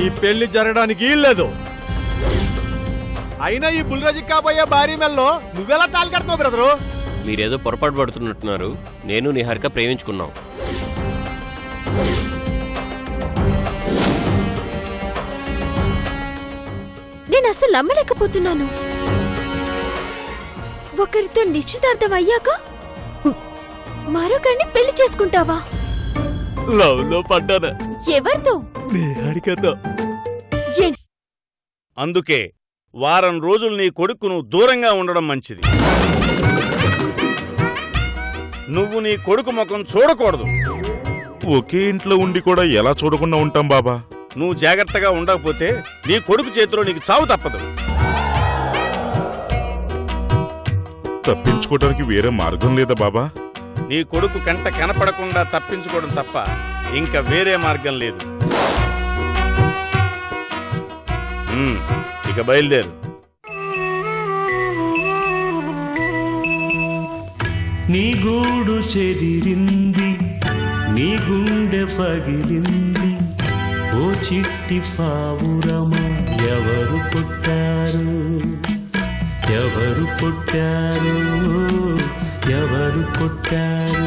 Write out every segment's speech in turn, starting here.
ఈ పెళ్ళి జరగడానికి లేదు అయినా ఈ బుల్రాజుకి కాబోయే భారీ మెల్లో నువ్వెలా తాలి కడతావు బ్రదరు? మీరేదో పొరపాటు పడుతున్నట్టున్నారు. నేను నిహారిక ప్రేమించుకున్నాం. నేను అసలు నమ్మలేకపోతున్నాను. ఒకరితో నిశ్చితార్థం అయ్యాక మరొకరిని పెళ్ళి చేసుకుంటావా? లవ్లో పడ్డాను ఎవరితో? నిహారికతో అందుకే వారం రోజులు నీ కొడుకును దూరంగా ఉండడం మంచిది. నువ్వు నీ కొడుకు ముఖం చూడకూడదు. ఒకే ఇంట్లో ఉండి కూడా ఎలా చూడకుండా ఉంటాం బాబా? నువ్వు జాగ్రత్తగా ఉండకపోతే నీ కొడుకు చేతిలో నీకు చావు తప్పదు. తప్పించుకోవడానికి వేరే మార్గం లేదా బాబా? నీ కొడుకు కంట కనపడకుండా తప్పించుకోవడం తప్ప ఇంకా వేరే మార్గం లేదు. ఉమ్, ఇక బయలుదేరు. నీ గూడు చెదిరింది నీ గుండె పగిలింది ఓ చిట్టి పావురమా ఎవరు పుట్టారు? ఎవరు పుట్టారు? ఎవరు పుట్టారు?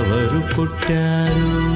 ఎవరు పుట్టారు?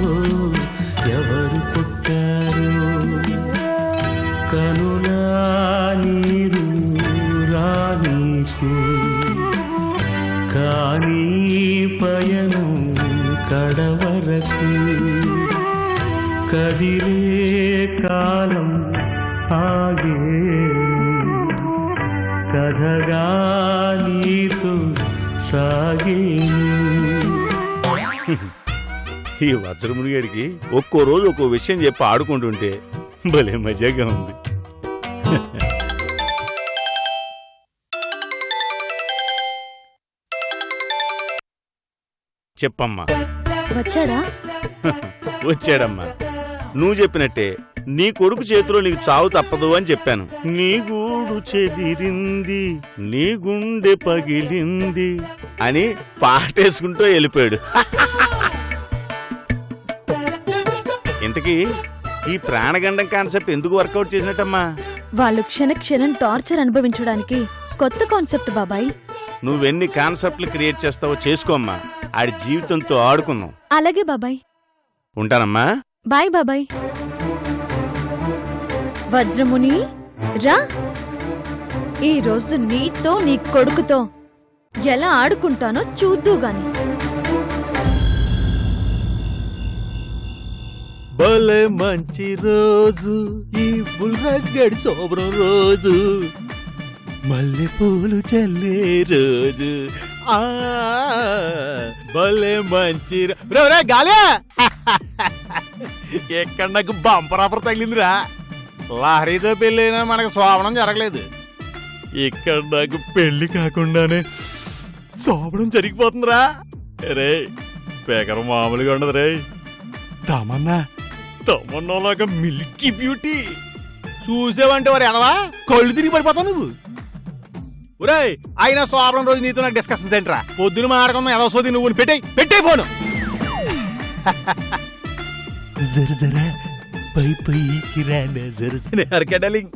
వజ్రమునిగడికి ఒక్కో రోజు ఒక్కో విషయం చెప్పి ఆడుకుంటుంటే భలే మజాగా ఉంది. చెప్పమ్మా. వచ్చాడా? వచ్చాడమ్మా. నువ్వు చెప్పినట్టే నీ కొడుకు చేతిలో నీకు చావు తప్పదు అని చెప్పాను. నీ గూడు చెదిరింది నీ గుండె పగిలింది అని పాటేసుకుంటూ వెళ్ళిపోయాడు. ఇంతకీ ఈ ప్రాణగండం కాన్సెప్ట్ ఎందుకు వర్కౌట్ చేసినట్టమ్మా? వాళ్ళు క్షణ క్షణం టార్చర్ అనుభవించడానికి కొత్త కాన్సెప్ట్ బాబాయ్. నువ్వెన్ని కాన్సెప్ట్లు క్రియేట్ చేస్తావో చేసుకోమ్మా. ఆడి జీవితంతో ఆడుకుందాం. అలాగే బాబాయ్. ఉంటానమ్మా. బాయ్ బాబాయ్. వజ్రముని రా. ఈ రోజు నీతో నీ కొడుకుతో ఎలా ఆడుకుంటానో చూద్దూ గాని. భలే మంచి రోజు. ఈ బుల్రాజ్ గడి శోభనం రోజు. మల్లె పూలు చల్లే రోజు. ఆ భలే మంచి రే, గాలే! ఎక్కడ నాకు బంపర్ తగిలిందిరా? లహరితో పెళ్ళైనా మనకు శోభనం జరగలేదు. ఇక్కడ నాకు పెళ్ళి కాకుండానే శోభనం జరిగిపోతుందిరా. రే పేకరం మామూలుగా ఉండదు రే తమన్నా తమన్నాలాగా మిల్కీ బ్యూటీ. చూసావంటే వారు ఎదవా? కళ్ళు తిరిగి పడిపోతావు నువ్వు. ఒరేయ్ అయినా శోభనం రోజు నీతో నాకు డిస్కషన్ సెంటరా పొద్దున మాడకుండా ఎదవ సోది నువ్వు పెట్టే పెట్టే ఫోను. జర జర పై పైకి రానా జర జర. అరకెడలింగ్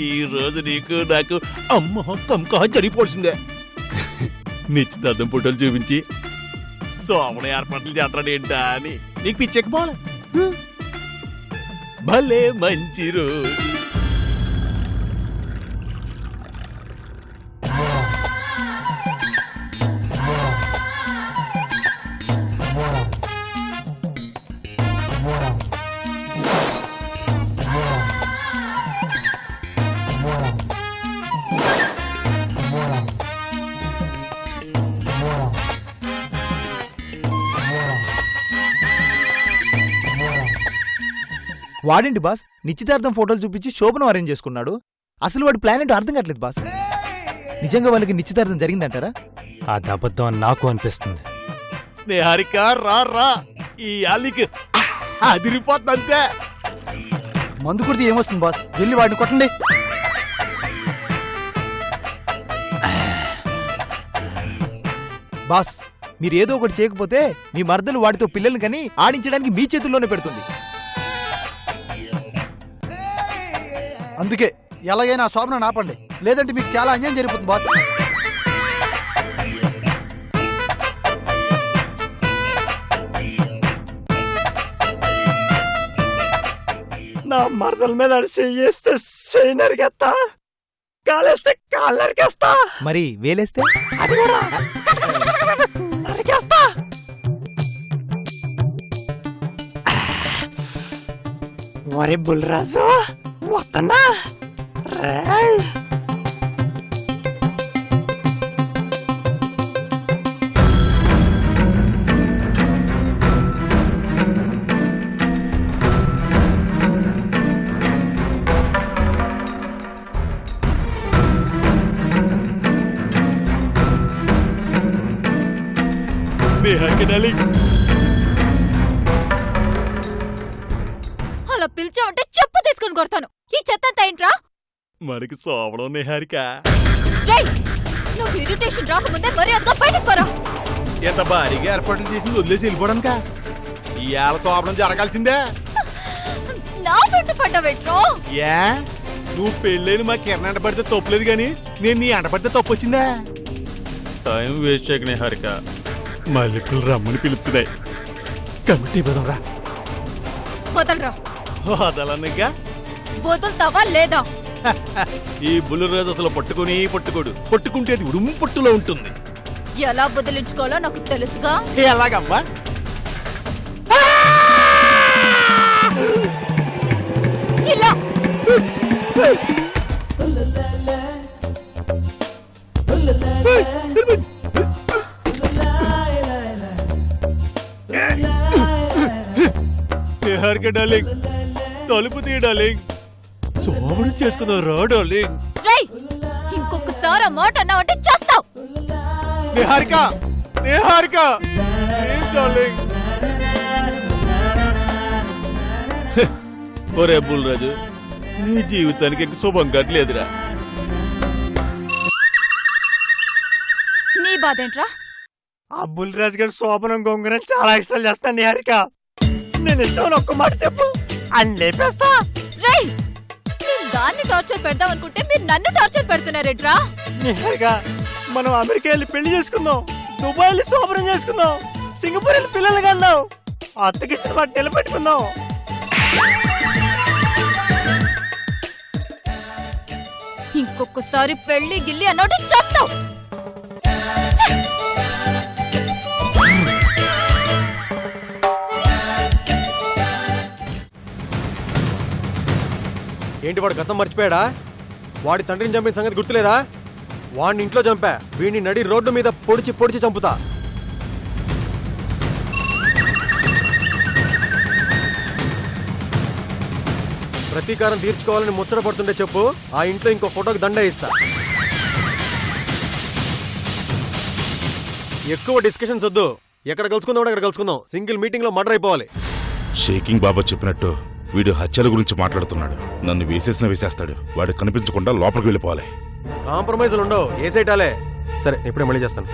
ఈ రోజు నీకు నాకు అమ్మ కమ్కా జరిగిపోల్సిందే. నిశ్చితార్థం ఫోటోలు చూపించి సోమన ఏర్పాట్లు చేస్తాడు ఏంటా అని. నీకు పిచ్చెక్కిపోవాలి భలే మంచి రోజు వాడేంటి బాస్? నిశ్చితార్థం ఫోటోలు చూపించి శోభనం అరేంజ్ చేసుకున్నాడు. అసలు వాడి ప్లాన్ ఏంటో అర్థం కావట్లేదు బాస్. నిజంగా వాళ్ళకి నిశ్చితార్థం జరిగిందంటారా? అది అబద్ధం అని నాకు అనిపిస్తుంది. నిహారిక రా రా. ఈ అదిరిపోతుంది అంతే మందు కుడితే ఏమొస్తుంది బాస్? వెళ్ళి వాడిని కొట్టండి. బాస్ మీరు ఏదో ఒకటి చేయకపోతే మీ మర్దలు వాడితో పిల్లల్ని కని ఆడించడానికి మీ చేతుల్లోనే పెడుతుంది. అందుకే ఎలాగైనా శోభన ఆపండి లేదంటే మీకు చాలా అన్యాయం జరిగిపోతుంది బాస్. నా మరదల మీద చెయ్యేస్తే చెయ్యి నరికేస్తా కాలేస్తే కాళ్ళు నరికేస్తా మరి వేలేస్తే? అది కూడా. నరికేస్తా వరే బుల్రాజు. రేయ్. నిహారిక డార్లింగ్ అలా పిలిచావంటే చెప్పు తీసుకొని కొడతాను. అంతా ఏంట్రా మనకి సోవడం నిహారిక నువ్వు ఇరిటేషన్ రాకముందే మర్యాదగా బయటకు పోరా. ఎంత భారీగా ఏర్పాట్లు చేసింది వదిలేసి వెళ్ళిపోవడానిక? ఇవాళ సోపడం జరగాల్సిందే. నా వెంట పడ్డవేట్రో? ఏ? నువ్వు పెళ్ళైన మా కిరణ్ అంట పడితే తప్పులేదు కానీ నేను నీ అంట పడితే తప్పు వచ్చిందా? టైం వేస్ట్ చేయక నిహారిక మల్లెపూలు రమ్మని పిలుపుతున్నాయి. కమిటీ పదం రా. వదలరా. వదలనుగా వదులుతావా లేదా? ఈ బుల్లు రోజు అసలు పట్టుకుని పట్టుకోడు. పట్టుకుంటేది ఉడుము పట్టులో ఉంటుంది. ఎలా వదిలించుకోవాలో నాకు తెలుసుగా? ఎలాగమ్మా ఇలా. డార్లింగ్. తలుపు తీ సోమరం చేసుకుందాం రా డార్లింగ్ రేయ్ ఇంకొకసారి ఆ మాట అన్నావంటే చేస్తావు. Niharika Niharika please darling. ఒరే బుల్రాజు నీ జీవితానికి ఇంక శుభం కట్టలేదురా నీ బాధేంట్రా? ఆ బుల్రాజు గారి శోభనం గొంగరం చాలా ఇష్టాలు చేస్తాను నిహారిక. నేను ఇష్టం ఒక్క మాట చెప్పు అని లేపేస్తా. రేయ్ దాన్ని టార్చర్ పెడదాం అనుకుంటే మీరు నన్ను టార్చర్ పెడుతున్నారేట్రా నిహారిక మనం అమెరికా వెళ్ళి పెళ్ళి చేసుకుందాం. దుబాయ్ వెళ్ళి శోభనం చేసుకుందాం. సింగపూర్ వెళ్ళి పిల్లలు కన్నాం అత్తకి మాట నిలబెట్టుకుందాం ఇంకొకసారి పెళ్ళి గిల్లి అన్నట్టు చేస్తావు ఏంటి వాడు గతం మర్చిపోయాడా? వాడి తండ్రిని చంపిన సంగతి గుర్తులేదా? వాడిని ఇంట్లో చంపా. వీడిని నడి రోడ్డు మీద పొడిచి పొడిచి చంపుతా. ప్రతీకారం తీర్చుకోవాలని ముచ్చట పడుతుంటే చెప్పు. ఆ ఇంట్లో ఇంకో ఫోటోకి దండ ఇస్తా ఎక్కువ డిస్కషన్స్ వద్దు. ఎక్కడ కలుసుకుందాం అక్కడ కలుసుకుందాం. సింగిల్ మీటింగ్లో మర్డర్ అయిపోవాలి. షేకింగ్ బాబా చెప్పినట్టు వీడు హత్యల గురించి మాట్లాడుతున్నాడు. నన్ను వేసేసిన వేసేస్తాడు. వాడు కనిపించకుండా లోపలికి వెళ్ళిపోవాలి. కాంప్రమైజ్లు ఉండవు. ఏ సైటాలే సరే ఇప్పుడే మళ్ళీ చేస్తాను.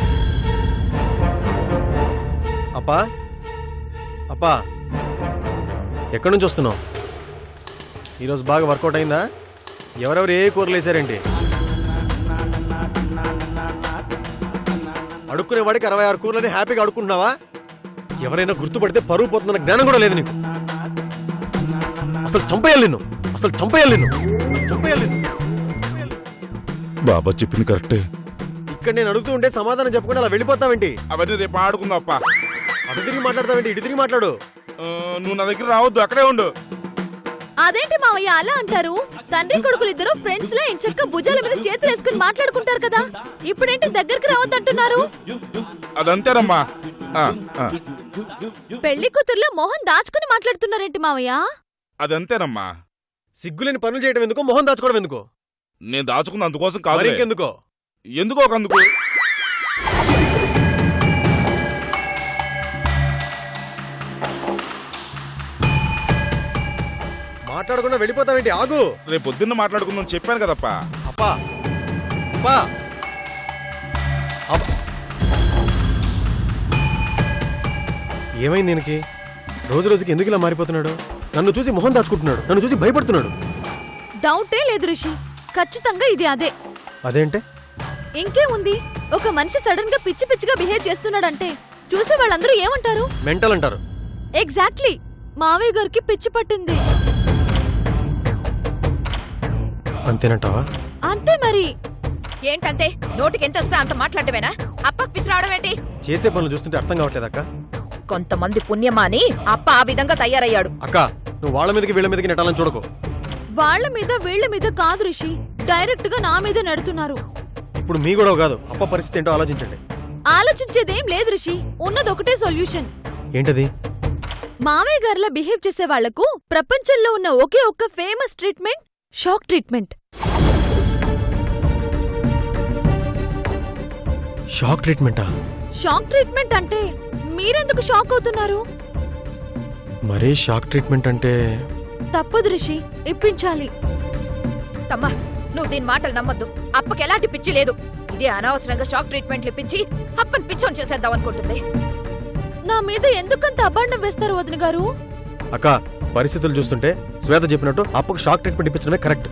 అప్పా? అప్పా? ఎక్కడి నుంచి వస్తున్నావు? ఈరోజు బాగా వర్కౌట్ అయిందా? ఎవరెవరు ఏ కూరలు వేసారేంటి? అడుక్కునే వాడికి అరవై ఆరు కూరలని హ్యాపీగా అడుక్కుంటున్నావా? ఎవరైనా గుర్తుపడితే పరువు పోతున్న జ్ఞానం కూడా లేదు నీకు. అసలు చంపేయాలి అసలు చంపేయాలి చంపేయాలి బాబా చెప్పింది కరెక్టే. ఇక్కడ నేను అడుగుతూ ఉంటే సమాధానం చెప్పకుండా అలా వెళ్ళిపోతావేంటి? అవన్నీ రేపు ఆడుకుందాం అప్ప అటు తిరిగి మాట్లాడతావేంటి? ఇటు తిరిగి మాట్లాడు. నువ్వు నా దగ్గర రావద్దు అక్కడే ఉండు. అదేంటి మావయ్య అలా అంటారు? తండ్రి కొడుకులు ఇద్దరు ఫ్రెండ్స్ లా ఎంచక్క భుజాల మీద చేతులు వేసుకుని మాట్లాడుకుంటారు కదా? ఇప్పుడేంటి దగ్గరికి రావద్దంటున్నారు? అదంతేనమ్మా. ఆ, ఆ, పెళ్ళి కూతుర్లో మోహన్ దాచుకుని మాట్లాడుతున్నారేంటి మావయ్య? అదంతేనమ్మా. సిగ్గులేని పనులు చేయడం ఎందుకు? మొహం దాచుకోవడం ఎందుకు? నేను దాచుకున్న అందుకోసం మరి కాదు ఇంకెందుకో ఎందుకో ఒక అందుకు? మాట్లాడకుండా వెళ్ళిపోతావేంటి? ఆగు. రేపు పొద్దున్న మాట్లాడుకుందాం చెప్పాను కదప్పా. అప్పా. అప్పా. అప్ప- ఏమైంది దీనికి? రోజు రోజుకి ఎందుకు ఇలా మారిపోతున్నాడు? నన్ను చూసి మొహం దాచుకుంటున్నాడు. నన్ను చూసి భయపడుతున్నాడు. డౌటే లేదు రిషి. ఖచ్చితంగా ఇది అదే. అదేంటే? ఇంకేముంది? ఒక మనిషి సడన్గా పిచ్చి పిచ్చిగా బిహేవ్ చేస్తున్నాడంటే చూసే వాళ్ళందరూ ఏమంటారు? మెంటల్ అంటారు. ఎగ్జాక్ట్లీ. మావయ్య గారికి పిచ్చి పట్టింది. అంతేనంటావా? అంతే మరి. ఏంటంతే? నోటికి ఎంత వస్తే అంత మాట్లాడటమేనా? అప్పకు పిచ్చి రావడం ఏంటి? చేసే పనులు చూస్తుంటే అర్థం కావట్లేదు అక్క కొంతమంది పుణ్యమాని అప్ప ఆ విధంగా తయారయ్యాడు. అక్క నువ్వు వాళ్ళ మీదకి వీళ్ళ మీదకి నెట్టాలని చూడకు. వాళ్ళ మీద వీళ్ళ మీద కాదు రిషి. డైరెక్ట్గా నా మీద నడుతున్నారు. ఇప్పుడు మీ గొడవ కాదు అప్ప పరిస్థితి ఏంటో ఆలోచించండి. ఆలోచించేదేం లేదు రిషి. ఉన్నది ఒకటే సొల్యూషన్ ఏంటది? మావయ్య గారిలా బిహేవ్ చేసే వాళ్ళకు ప్రపంచంలో ఉన్న ఒకే ఒక్క famous treatment shock treatment shock ట్రీట్మెంటా shock treatment అంటే మీరెందుకు షాక్ అవుతున్నారు? మరీ షాక్ ట్రీట్మెంట్ అంటే తప్పదు రిషి ఇప్పించాలి. తమ్మా నువ్వు దీని మాటలు నమ్మద్దు. అప్పకి ఎలాంటి పిచ్చి లేదు. ఇదే అనవసరంగా షాక్ ట్రీట్మెంట్లు ఇప్పించి అప్పని పిచ్చోని చేసేద్దాం అనుకుంటుంది. నా మీద ఎందుకంత అబాండం వేస్తారు వదిన గారు? అక్క పరిస్థితులు చూస్తుంటే శ్వేత చెప్పినట్టు అప్పకు షాక్ ట్రీట్మెంట్ ఇప్పించడమే కరెక్ట్.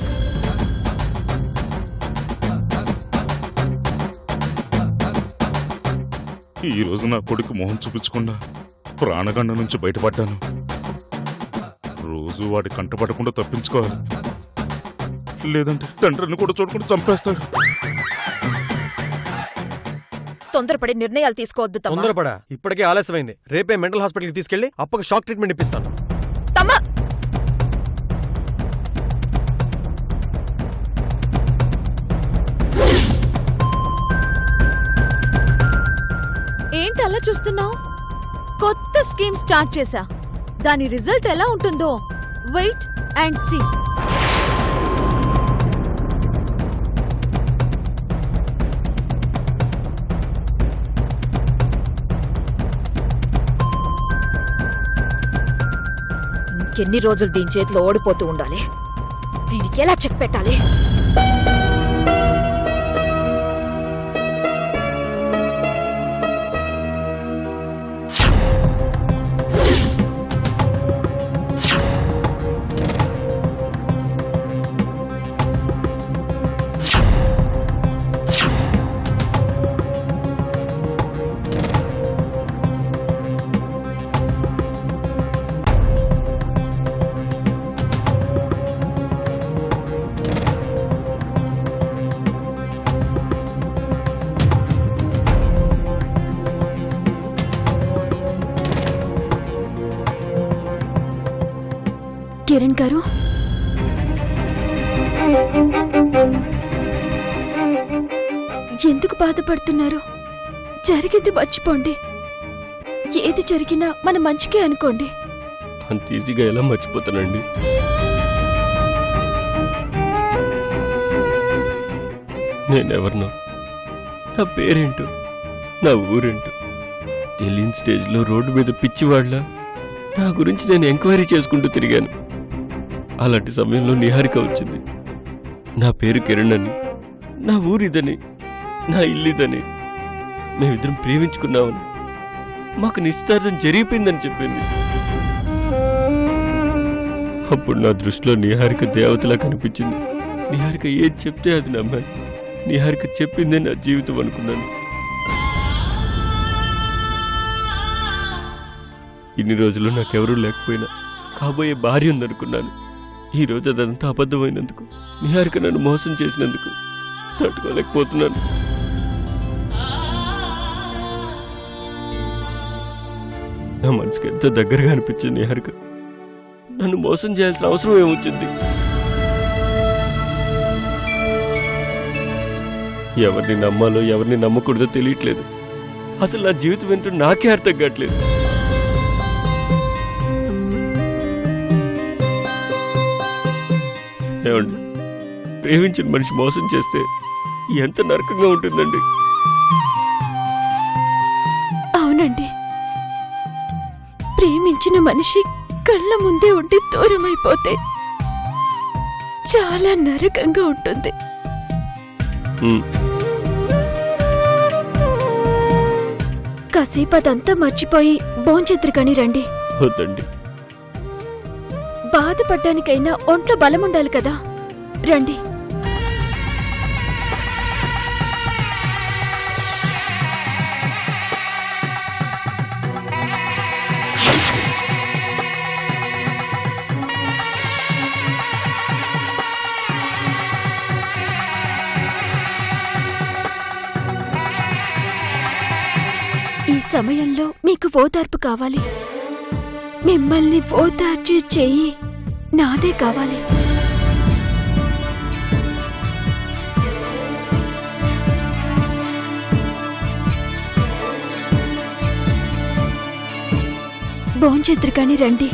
ఈ రోజు నా కొడుకు మొహం చూపించకుండా ప్రాణగండ నుంచి బయటపడ్డాను. రోజు వాడి కంటపడకుండా తప్పించుకోవాలి. లేదంటే తండ్రిని కూడా చూడకుండా చంపేస్తాడు తొందరపడి నిర్ణయాలు తీసుకోవద్దు తొందరపడా? ఇప్పటికే ఆలస్యమైంది. రేపే మెంటల్ హాస్పిటల్కి తీసుకెళ్ళి అప్పకు షాక్ ట్రీట్మెంట్ ఇప్పిస్తాను. తమ్మా! ఏంటి అలా చూస్తున్నావు? కొత్త స్కీమ్ స్టార్ట్ చేశా. దాని రిజల్ట్ ఎలా ఉంటుందో? Wait and see. ఇంకెన్ని రోజులు దీని చేతిలో ఓడిపోతూ ఉండాలి? దీనికి ఎలా చెక్ పెట్టాలి? ఎందుకు బాధపడుతున్నారు? జరిగింది మర్చిపోండి. ఏది జరిగినా మన మంచికే అనుకోండి. అంత ఈజీగా ఎలా మర్చిపోతానండి? నేనెవరినో? నా పేరేంటో? నా ఊరేంటో? తెలియని స్టేజ్లో రోడ్డు మీద పిచ్చివాళ్ళ? నా గురించి నేను ఎంక్వైరీ చేసుకుంటూ తిరిగాను. అలాంటి సమయంలో నిహారిక వచ్చింది. నా పేరు కిరణ్ అని. నా ఊరిదని. నా ఇల్లిదని మేమిద్దరం ప్రేమించుకున్నామని మాకు నిశ్చితార్థం జరిగిపోయిందని చెప్పింది. అప్పుడు నా దృష్టిలో నిహారిక దేవతలా కనిపించింది. నిహారిక ఏది చెప్తే అది నమ్మాను. నిహారిక చెప్పిందే నా జీవితం అనుకున్నాను. ఇన్ని రోజులు నాకెవరూ లేకపోయినా కాబోయే భార్య ఉందనుకున్నాను. ఈ రోజు అదంతా అబద్ధమైనందుకు నిహారిక నన్ను మోసం చేసినందుకు తట్టుకోలేకపోతున్నాను. నా మనసుకి ఎంతో దగ్గరగా అనిపించింది నిహారిక. నన్ను మోసం చేయాల్సిన అవసరం ఏమొచ్చింది? ఎవరిని నమ్మాలో ఎవరిని నమ్మకూడదో తెలియట్లేదు. అసలు నా జీవితం ఏంటో నాకే అర్థం కావట్లేదు. ఏమండి ప్రేమించిన మనిషి మోసం చేస్తే ఎంత నరకంగా ఉంటుందండి? ప్రేమించిన మనిషి కళ్ళ ముందే ఉండి దూరం అయిపోతే చాలా నరకంగా ఉంటుంది. కాసేపు అదంతా మర్చిపోయి భోంచెత్తురు రండి. వద్దండి. బాధపడ్డానికైనా ఒంట్లో బలం ఉండాలి కదా. రండి. సమయంలో మీకు ఓదార్పు కావాలి. మిమ్మల్ని ఓదార్చే చెయ్యి నాదే కావాలి. భోంచేద్దరు కానీ రండి.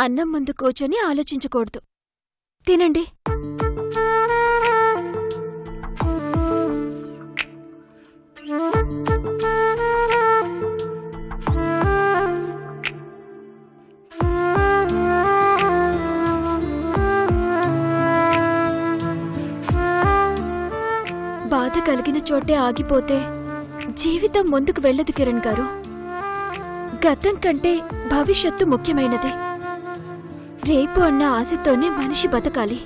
అన్నం ముందు కూర్చొని ఆలోచించకూడదు. తినండి. బాధ కలిగిన చోటే ఆగిపోతే జీవితం ముందుకు వెళ్ళదు కిరణ్ గారు. గతం కంటే భవిష్యత్తు ముఖ్యమైనది. రేపు అన్న ఆశతోనే మనిషి బతకాలి.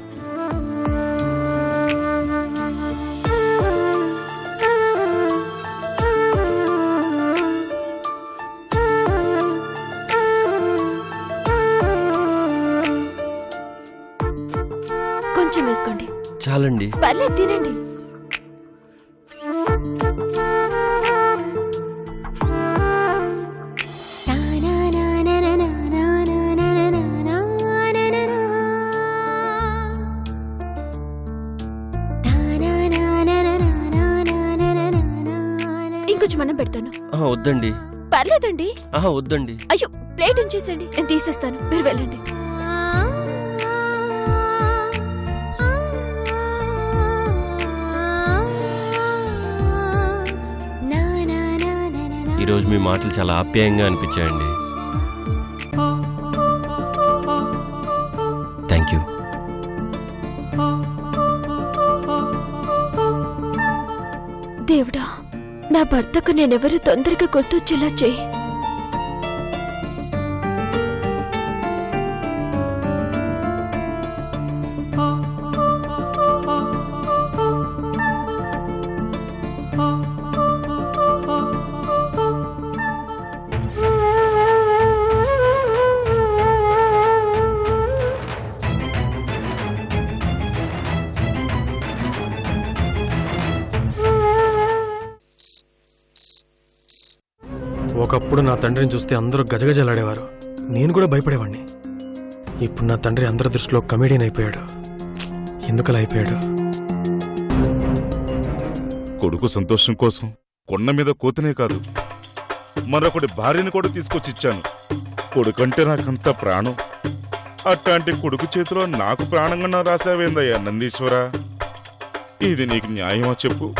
కొంచెం వేసుకోండి. చాలండి. పర్లేదు తినండి. వద్దండి. పర్లేదండి. ఆహా వద్దండి. అయ్యో ప్లేట్ ఉంచేసండి నేను తీసేస్తాను. మీరు వెళ్ళండి. ఈరోజు మీ మాటలు చాలా ఆప్యాయంగా అనిపించాయండి. భర్తకు నేనెవరు తొందరగా గుర్తొచ్చేలా చెయ్యి ఒకప్పుడు నా తండ్రిని చూస్తే అందరూ గజగజలాడేవారు. నేను కూడా భయపడేవాడిని ఇప్పుడు నా తండ్రి అందరి దృష్టిలో కమేడియన్ అయిపోయాడు. ఎందుకలా అయిపోయాడు? కొడుకు సంతోషం కోసం కొండ మీద కోతనే కాదు మరొకటి భార్యని కూడా తీసుకొచ్చి ఇచ్చాను కొడుకంటే నాకంత ప్రాణం. అట్లాంటి కొడుకు చేతిలో నాకు ప్రాణంగా రాసావేందయ్యా నందీశ్వరా? ఇది నీకు న్యాయమా చెప్పు.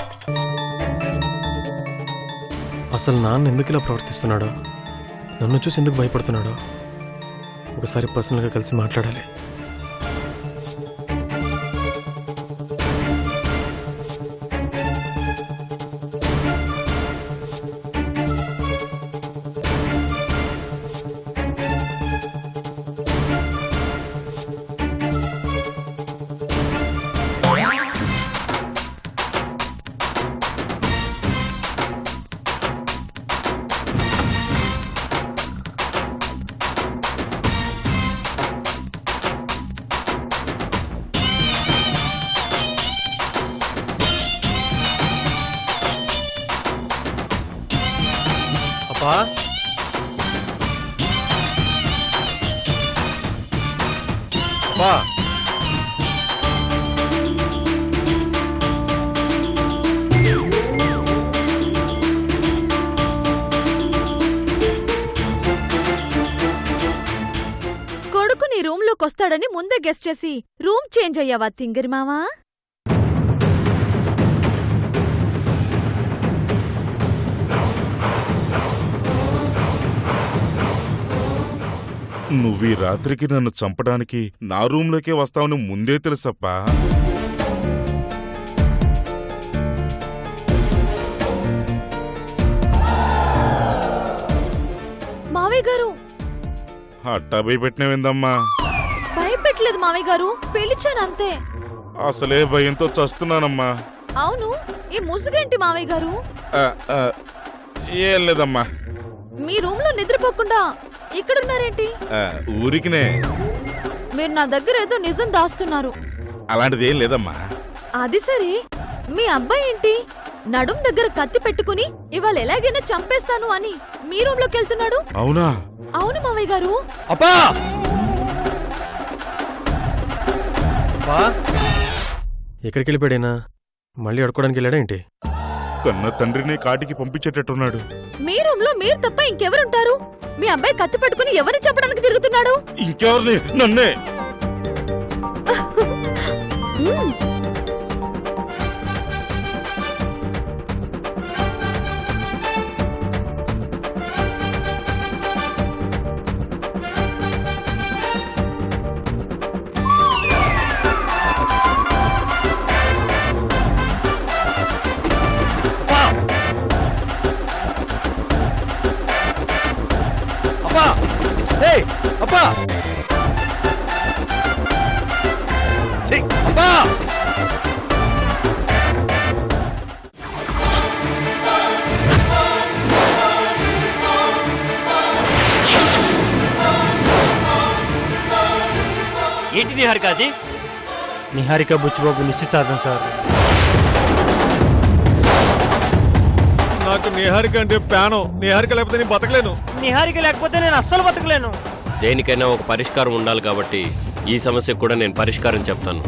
అసలు నాన్న ఎందుకు ఇలా ప్రవర్తిస్తున్నాడో? నన్ను చూసి ఎందుకు భయపడుతున్నాడో? ఒకసారి పర్సనల్గా కలిసి మాట్లాడాలి. గెస్ట్ చేసి రూమ్ చేంజ్ అయ్యావా తింగరి మావా? నువ్వు ఈ రాత్రికి నన్ను చంపడానికి నా రూంలోకే వస్తావని ముందే తెలుసప్పా. మావయ్య గారు! అట్టా భయపెట్టినవిందమ్మా భయపెట్టలేదు మావయ్య గారు పిలిచాను అంతే. అసలే భయంతో చస్తున్నానమ్మా. అవును ఈ ముసుగేంటి మావయ్య గారు? ఏం లేదమ్మా. మీ రూమ్లో నిద్రపోకుండా ఇక్కడున్నారేంటి? ఊరికినే. మీరు నా దగ్గర ఏదో నిజం దాస్తున్నారు. అలాంటిది ఏం లేదమ్మా. అది సరే. మీ అబ్బాయి ఏంటి? నడుం దగ్గర కత్తి పెట్టుకుని ఇవాళ ఎలాగైనా చంపేస్తాను అని మీ రూమ్లోకి వెళ్తున్నాడు? అవునా? అవును మావయ్య గారు. అప్పా ఎక్కడికి వెళ్ళిపోయాడైనా మళ్ళీ అడుకోవడానికి వెళ్ళాడా ఏంటి? కన్న తండ్రిని కాటికి పంపించేటట్టున్నాడు. మీ రూమ్లో మీరు తప్ప ఇంకెవరుంటారు? మీ అబ్బాయి కత్తి పట్టుకుని ఎవరిని చెప్పడానికి తిరుగుతున్నాడు? ఇంకెవరిని? నన్నే. ఏంటి నిహారిక అది? నిహారిక బుచ్చిబాబు నిశ్చితార్థం సార్. నాకు నిహారిక అంటే ప్యానం. నిహారిక లేకపోతే నేను బతకలేను. నిహారిక లేకపోతే నేను అస్సలు బతకలేను. దేనికైనా ఒక పరిష్కారం ఉండాలి కాబట్టి ఈ సమస్యకు కూడా నేను పరిష్కారం చెప్తాను.